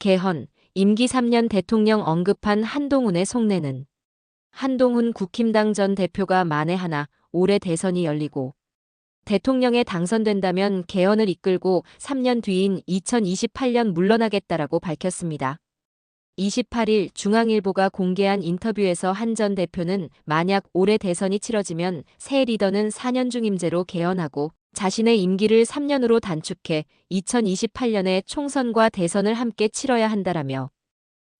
개헌, 임기 3년 대통령 언급한 한동훈의 속내는 한동훈 국힘당 전 대표가 만에 하나 올해 대선이 열리고 대통령에 당선된다면 개헌을 이끌고 3년 뒤인 2028년 물러나겠다라고 밝혔습니다. 28일 중앙일보가 공개한 인터뷰에서 한 전 대표는 만약 올해 대선이 치러지면 새 리더는 4년 중임제로 개헌하고 자신의 임기를 3년으로 단축해 2028년에 총선과 대선을 함께 치러야 한다라며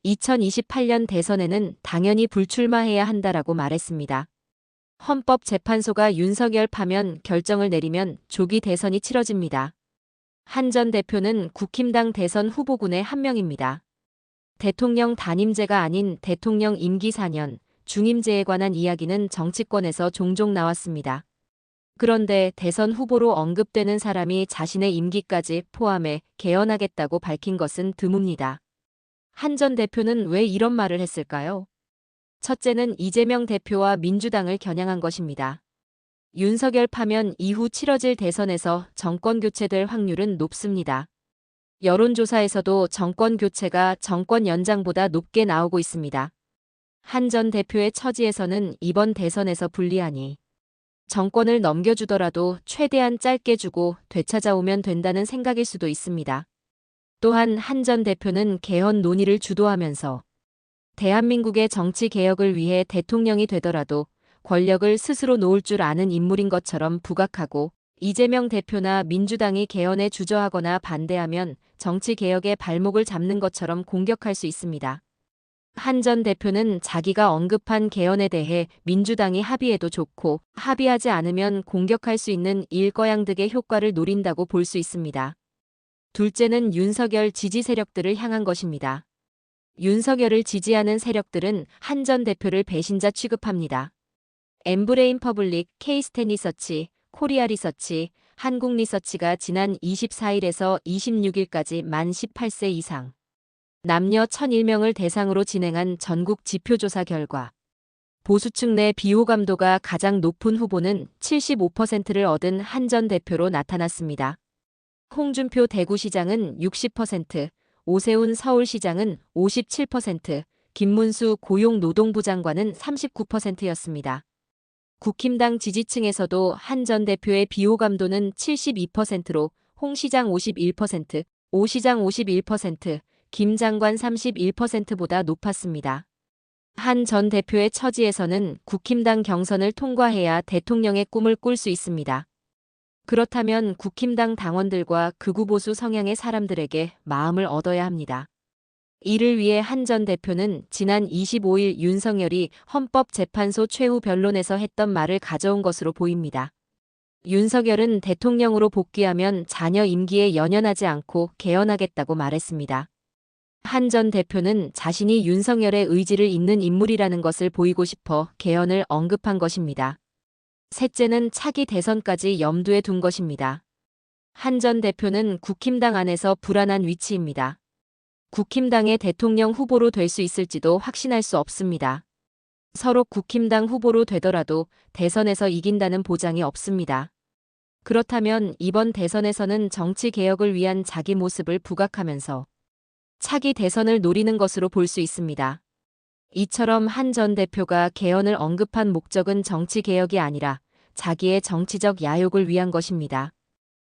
2028년 대선에는 당연히 불출마해야 한다라고 말했습니다. 헌법재판소가 윤석열 파면 결정을 내리면 조기 대선이 치러집니다. 한 전 대표는 국힘당 대선 후보군의 한 명입니다. 대통령 단임제가 아닌 대통령 임기 4년 중임제에 관한 이야기는 정치권에서 종종 나왔습니다. 그런데 대선 후보로 언급되는 사람이 자신의 임기까지 포함해 개헌하겠다고 밝힌 것은 드뭅니다. 한 전 대표는 왜 이런 말을 했을까요? 첫째는 이재명 대표와 민주당을 겨냥한 것입니다. 윤석열 파면 이후 치러질 대선에서 정권 교체될 확률은 높습니다. 여론조사에서도 정권 교체가 정권 연장보다 높게 나오고 있습니다. 한 전 대표의 처지에서는 이번 대선에서 불리하니 정권을 넘겨주더라도 최대한 짧게 주고 되찾아오면 된다는 생각일 수도 있습니다. 또한 한 전 대표는 개헌 논의를 주도하면서 대한민국의 정치 개혁을 위해 대통령이 되더라도 권력을 스스로 놓을 줄 아는 인물인 것처럼 부각하고 이재명 대표나 민주당이 개헌에 주저하거나 반대하면 정치 개혁의 발목을 잡는 것처럼 공격할 수 있습니다. 한 전 대표는 자기가 언급한 개헌에 대해 민주당이 합의해도 좋고 합의하지 않으면 공격할 수 있는 일거양득의 효과를 노린다고 볼 수 있습니다. 둘째는 윤석열 지지 세력들을 향한 것입니다. 윤석열을 지지하는 세력들은 한 전 대표를 배신자 취급합니다. 엠브레인 퍼블릭, 케이스텐 리서치, 코리아 리서치, 한국 리서치가 지난 24일에서 26일까지 만 18세 이상 남녀 1001명을 대상으로 진행한 전국 지표조사 결과 보수층 내 비호감도가 가장 높은 후보는 75%를 얻은 한전 대표로 나타났습니다. 홍준표 대구시장은 60%, 오세훈 서울시장은 57%, 김문수 고용노동부 장관은 39%였습니다. 국힘당 지지층에서도 한 전 대표의 비호감도는 72%로 홍 시장 51%, 오 시장 51%, 김 장관 31%보다 높았습니다. 한 전 대표의 처지에서는 국힘당 경선을 통과해야 대통령의 꿈을 꿀 수 있습니다. 그렇다면 국힘당 당원들과 극우 보수 성향의 사람들에게 마음을 얻어야 합니다. 이를 위해 한 전 대표는 지난 25일 윤석열이 헌법재판소 최후 변론에서 했던 말을 가져온 것으로 보입니다. 윤석열은 대통령으로 복귀하면 자녀 임기에 연연하지 않고 개헌하겠다고 말했습니다. 한 전 대표는 자신이 윤석열의 의지를 잇는 인물이라는 것을 보이고 싶어 개헌을 언급한 것입니다. 셋째는 차기 대선까지 염두에 둔 것입니다. 한 전 대표는 국힘당 안에서 불안한 위치입니다. 국힘당의 대통령 후보로 될 수 있을지도 확신할 수 없습니다. 서로 국힘당 후보로 되더라도 대선에서 이긴다는 보장이 없습니다. 그렇다면 이번 대선에서는 정치 개혁을 위한 자기 모습을 부각하면서 차기 대선을 노리는 것으로 볼 수 있습니다. 이처럼 한 전 대표가 개헌을 언급한 목적은 정치 개혁이 아니라 자기의 정치적 야욕을 위한 것입니다.